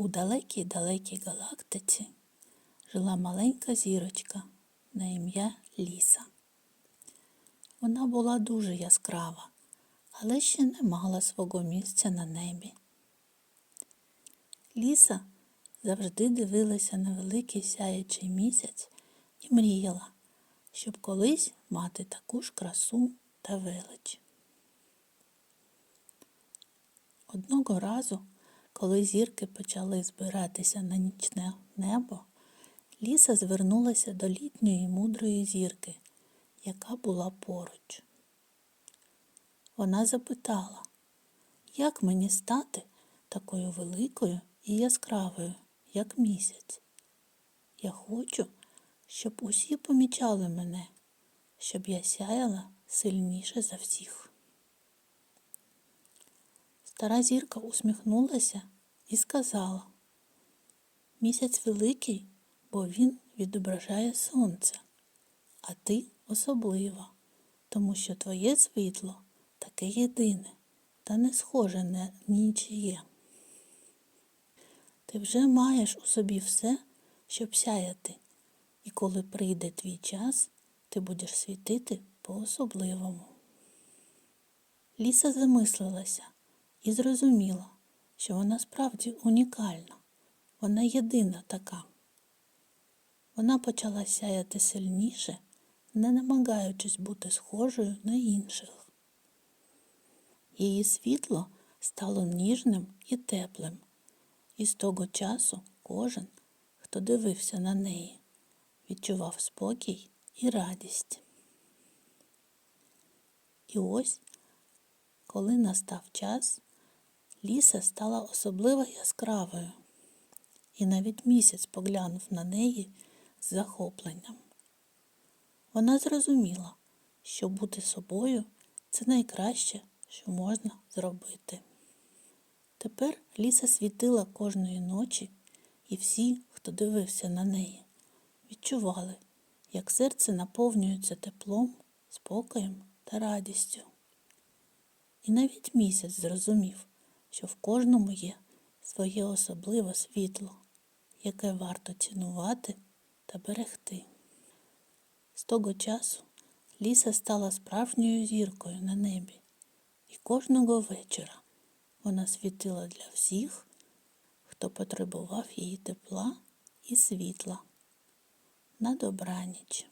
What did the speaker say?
У далекій далекій галактиці жила маленька зірочка на ім'я Ліса. Вона була дуже яскрава, але ще не мала свого місця на небі. Ліса завжди дивилася на великий сяючий місяць і мріяла, щоб колись мати таку ж красу та велич. Одного разу, коли зірки почали збиратися на нічне небо, Ліса звернулася до літньої мудрої зірки, яка була поруч. Вона запитала, як мені стати такою великою і яскравою, як місяць? Я хочу, щоб усі помічали мене, щоб я сяяла сильніше за всіх. Стара зірка усміхнулася і сказала, місяць великий, бо він відображає сонце, а ти особлива, тому що твоє світло таке єдине та не схоже на нічиє. Ти вже маєш у собі все, щоб сяяти, і коли прийде твій час, ти будеш світити по-особливому. Ліса замислилася і зрозуміла, що вона справді унікальна, вона єдина така. Вона почала сяяти сильніше, не намагаючись бути схожою на інших. Її світло стало ніжним і теплим, і з того часу кожен, хто дивився на неї, відчував спокій і радість. І ось, коли настав час, ліса стала особливо яскравою, і навіть місяць поглянув на неї з захопленням. Вона зрозуміла, що бути собою це найкраще, що можна зробити. Тепер ліса світила кожної ночі, і всі, хто дивився на неї, відчували, як серце наповнюється теплом, спокоєм та радістю. І навіть місяць зрозумів, що в кожному є своє особливе світло, яке варто цінувати та берегти. З того часу ліса стала справжньою зіркою на небі, і кожного вечора вона світила для всіх, хто потребував її тепла і світла. На добраніч.